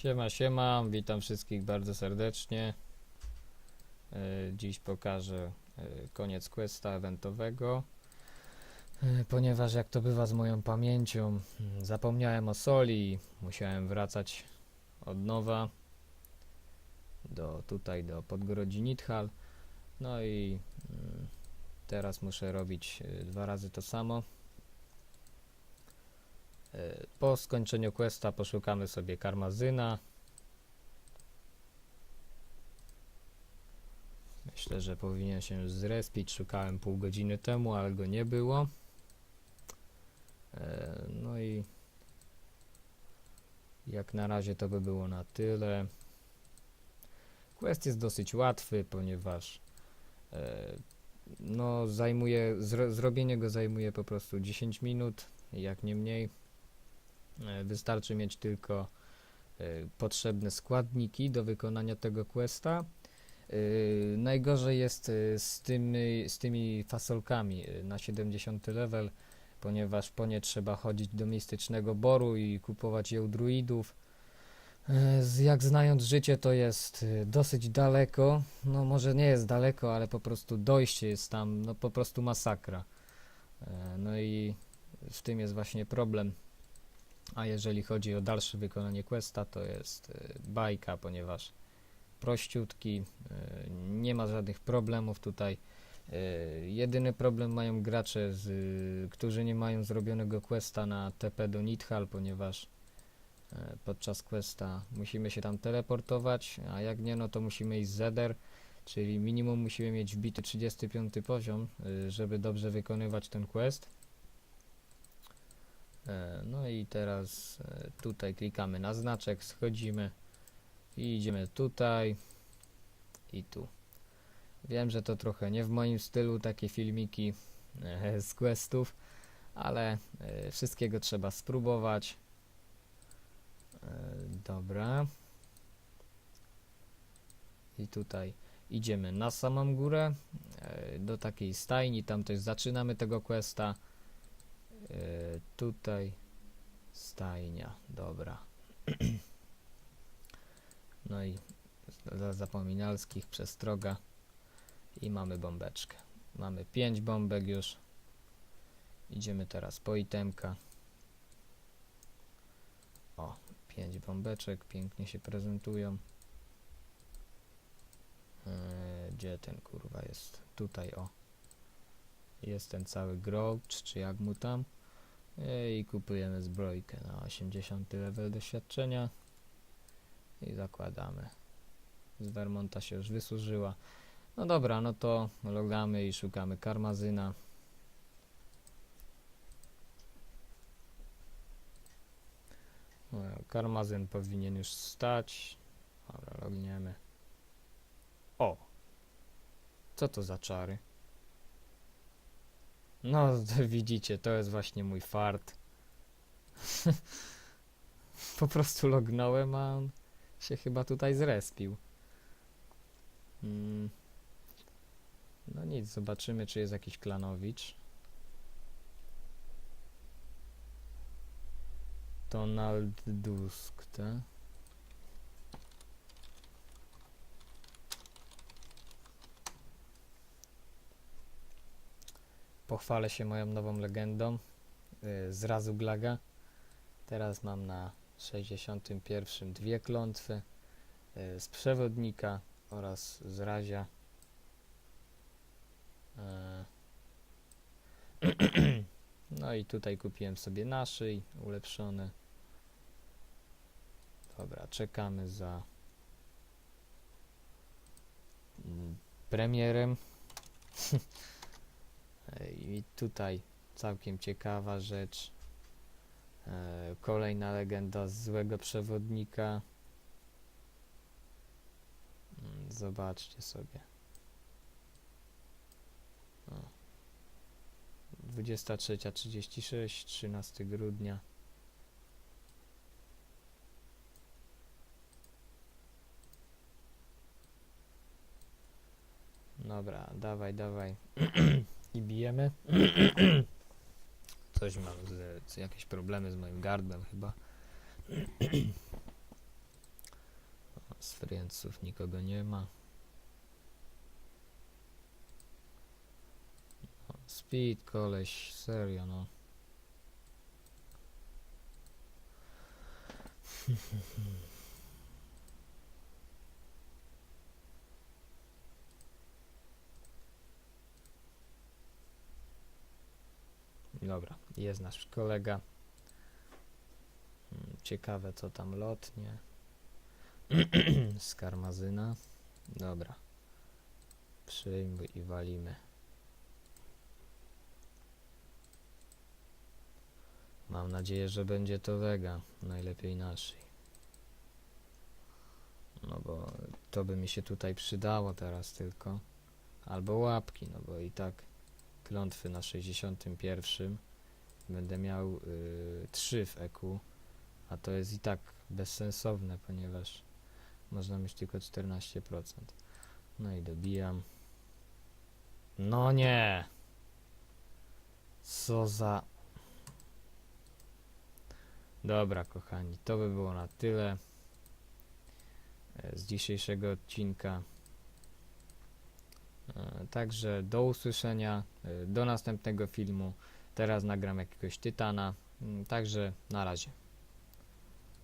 Siema, siema, witam wszystkich bardzo serdecznie. E, Dziś pokażę e, koniec questa eventowego, E, ponieważ jak to bywa z moją pamięcią, mm, zapomniałem o soli i musiałem wracać od nowa do tutaj, do Podgrodzi Nithal. No i mm, teraz muszę robić dwa razy to samo. Po skończeniu questa poszukamy sobie karmazyna. Myślę, że powinien się już zrespić. Szukałem pół godziny temu, ale go nie było. E, No i jak na razie to by było na tyle. Quest jest dosyć łatwy, ponieważ e, no zajmuje, zro, zrobienie go zajmuje po prostu 10 minut, jak nie mniej. E, Wystarczy mieć tylko e, potrzebne składniki do wykonania tego questa. E, Najgorzej jest z tymi, z tymi fasolkami na 70 level, ponieważ po nie trzeba chodzić do mistycznego boru i kupować je u druidów. Jak znając życie, to jest dosyć daleko. No, może nie jest daleko, ale po prostu dojście jest tam, no po prostu masakra. No i w tym jest właśnie problem. A jeżeli chodzi o dalsze wykonanie questa, to jest e, bajka, ponieważ prościutki, e, nie ma żadnych problemów tutaj. E, Jedyny problem mają gracze, z, którzy nie mają zrobionego questa na TP do Nithal, ponieważ podczas questa musimy się tam teleportować, a jak nie, no to musimy iść Zeder, czyli minimum musimy mieć wbity 35 poziom, żeby dobrze wykonywać ten quest. E, No i teraz e, tutaj klikamy na znaczek, schodzimy i idziemy tutaj i tu. Wiem, że to trochę nie w moim stylu takie filmiki e, z questów, ale wszystkiego trzeba spróbować. Dobra. I tutaj idziemy na samą górę do takiej stajni, tam też zaczynamy tego questa. E, Tutaj stajnia, dobra. No i dla zapominalskich przestroga i mamy bombeczkę. Mamy 5 bombek już. Idziemy teraz po itemka. O, 5 bombeczek, pięknie się prezentują. Eee, gdzie ten kurwa jest? Tutaj o. Jest ten cały Grouch, czy jak mu tam. I kupujemy zbrojkę na 80 level doświadczenia. I zakładamy. Z Vermonta się już wysłużyła. No dobra, no to logamy i szukamy karmazyna. No, karmazyn powinien już stać. Dobra, logniemy. O! Co to za czary? No, widzicie, to jest właśnie mój fart. po prostu lognąłem, a on się chyba tutaj zrespił. Mm. No nic, zobaczymy, czy jest jakiś klanowicz. Donald Dusk, tak? Pochwalę się moją nową legendą yy, z razu Glaga. Teraz mam na 61 dwie klątwy yy, z przewodnika oraz z razia. E, No i tutaj kupiłem sobie naszyj ulepszony. Dobra, czekamy za mm, premierem. I tutaj całkiem ciekawa rzecz. E, Kolejna legenda z złego przewodnika. Mm, Zobaczcie sobie. O. 23.36, 13 grudnia. Dobra, dawaj, dawaj. I bijemy. Coś mam, z, z, jakieś problemy z moim gardłem chyba. Z Friendsów nikogo nie ma. No, Speed, koleś, serio no. Dobra, jest nasz kolega. Mm, Ciekawe co tam lotnie. Z karmazyna. Dobra. Przyjmuj i walimy. Mam nadzieję, że będzie to Vega. Najlepiej naszej. No bo to by mi się tutaj przydało teraz tylko. Albo łapki, no bo i tak klątwy na 61. Będę miał y, 3 w EQ, a to jest i tak bezsensowne, ponieważ można mieć tylko 14%. No i dobijam. No nie! Co za... Dobra, kochani, to by było na tyle e, z dzisiejszego odcinka. Także do usłyszenia, e, do następnego filmu. Teraz nagram jakiegoś tytana. Mm, Także na razie.